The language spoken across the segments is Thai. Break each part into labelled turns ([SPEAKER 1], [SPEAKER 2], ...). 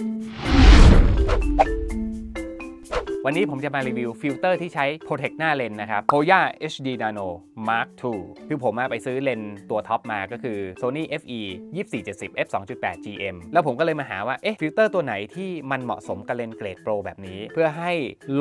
[SPEAKER 1] Thank you. วันนี้ผมจะมารีวิวฟิลเตอร์ที่ใช้ Protect หน้าเลนนะครับ Hoya HD Nano Mark II คือผมอะไปซื้อเลนตัวท็อปมาก็คือ Sony FE 2470 f 2.8 GM แล้วผมก็เลยมาหาว่า เอ๊ะฟิลเตอร์ตัวไหนที่มันเหมาะสมกับเลนส์เกรดโปรแบบนี้ เพื่อให้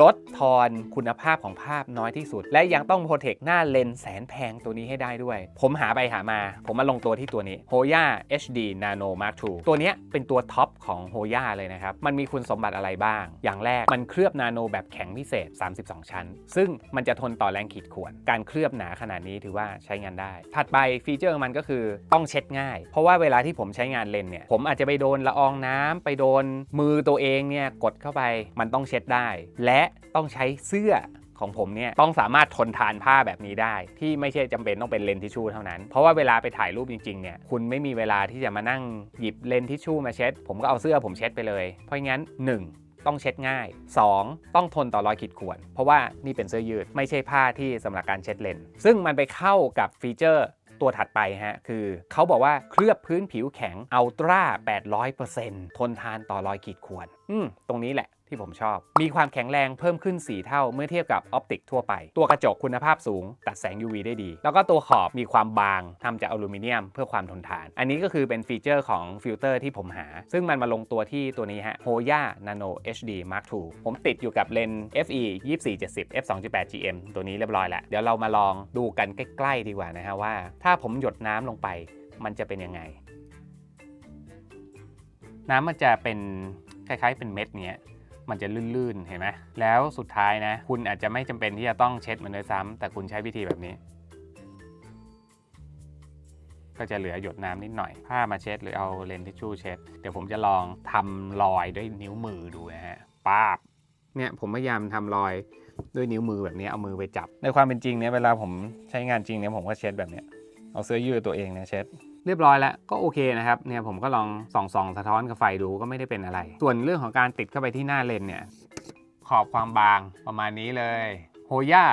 [SPEAKER 1] ลดทอนคุณภาพของภาพน้อยที่สุด และยังต้อง Protect หน้าเลนส์แสนแพงตัวนี้ให้ได้ด้วย ผมหาไปหามา ผมมาลงตัวที่ตัวนี้ Hoya HD Nano Mark II ตัวเนี้ยเป็นตัวท็อปของ Hoya เลยนะครับ มันมีคุณสมบัติอะไรบ้าง อย่างแรกมันเคลือบนาโนแบบแข็งพิเศษ 32 ชั้น ซึ่งมันจะทนต่อแรงขีดข่วน การเคลือบหนาขนาดนี้ถือว่าใช้งานได้ ถัดไปฟีเจอร์ของมันก็คือต้องเช็ดง่าย เพราะว่าเวลาที่ผมใช้งานเลนเนี่ย ผมอาจจะไปโดนละอองน้ำไปโดนมือตัวเองเนี่ยกดเข้าไป มันต้องเช็ดได้ และต้องใช้เสื้อของผมเนี่ยต้องสามารถทนทานผ้าแบบนี้ได้ ที่ไม่ใช่จำเป็นต้องเป็นเลนทิชชู่เท่านั้น เพราะว่าเวลาไปถ่ายรูปจริงๆเนี่ยคุณไม่มีเวลาที่จะมานั่งหยิบเลนทิชชู่มาเช็ด ผมก็เอาเสื้อผมเช็ดไปเลย เพราะงั้น 1 ต้องเช็ดง่าย 2 ต้องทนต่อรอยขีดข่วน เพราะว่านี่เป็นเสื้อยืดไม่ใช่ผ้าที่สำหรับการเช็ดเลนส์ซึ่งมันไปเข้ากับฟีเจอร์ตัวถัดไปฮะ คือเขาบอกว่าเคลือบพื้นผิวแข็งอัลตร้า800%ทนทานต่อรอยขีดข่วน อืม ตรงนี้แหละ ที่ผมชอบ มีความแข็งแรงเพิ่มขึ้น 4 เท่าเมื่อเทียบกับออปติกทั่วไป ตัวกระจกคุณภาพสูง ตัดแสง UV ได้ดี แล้วก็ตัวขอบมีความบางทำจากอลูมิเนียมเพื่อความทนทาน อันนี้ก็คือเป็นฟีเจอร์ของฟิลเตอร์ที่ผมหา ซึ่งมันมาลงตัวที่ตัวนี้ฮะ Hoya Nano HD Mark II ผมติดอยู่กับเลนส์ FE 2470 f 2.8 GM ตัวนี้เรียบร้อยแล้ว เดี๋ยวเรามาลองดูกันใกล้ๆดีกว่านะฮะว่า ถ้าผมหยดน้ำลงไป มันจะเป็นยังไง น้ำมันจะเป็นคล้ายๆเป็นเม็ดเนี้ย มันจะลื่นๆ เห็นไหมแล้วสุดท้ายนะ คุณอาจจะไม่จำเป็นที่จะต้องเช็ดมันด้วยซ้ำแต่คุณใช้วิธีแบบนี้ ก็จะเหลือหยดน้ำนิดหน่อย ผ้ามาเช็ดหรือเอาเลนส์ทิชชู่เช็ด เดี๋ยวผมจะลองทำรอยด้วยนิ้วมือดูนะฮะป้าบเนี่ยผมพยายามทำรอยด้วยนิ้วมือแบบนี้เอามือไปจับ ในความเป็นจริงเนี่ยเวลาผมใช้งานจริงเนี่ยผมก็เช็ดแบบเนี้ยเอาเสื้อยืดตัวเองเนี่ยเช็ด เรียบร้อยแล้วก็โอเคนะครับเนี่ยผมก็ลองส่องส่องสะท้อนกับไฟดูก็ไม่ได้เป็นอะไร ส่วนเรื่องของการติดเข้าไปที่หน้าเลนเนี่ยขอบความบางประมาณนี้เลย Hoya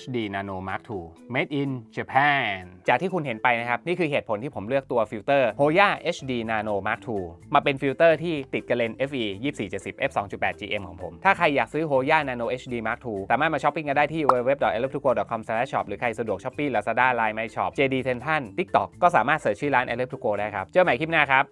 [SPEAKER 1] HD Nano Mark II Made in Japan จากที่คุณเห็นไปนะครับ นี่คือเหตุผลที่ผมเลือกตัวฟิลเตอร์ Hoya HD Nano Mark II มาเป็นฟิลเตอร์ที่ติดกับเลนส์ FE 2470 f 2.8 GM ของผม ถ้าใครอยากซื้อ Hoya Nano HD Mark II สามารถมาช้อปปิ้งกันได้ที่ www.eleptugo.com/shop หรือใครสะดวก Shopee Lazada Line My Shop JD Central TikTok ก็สามารถเสิร์ชชื่อร้าน Eleptugo ได้ครับ เจอกันใหม่คลิปหน้าครับ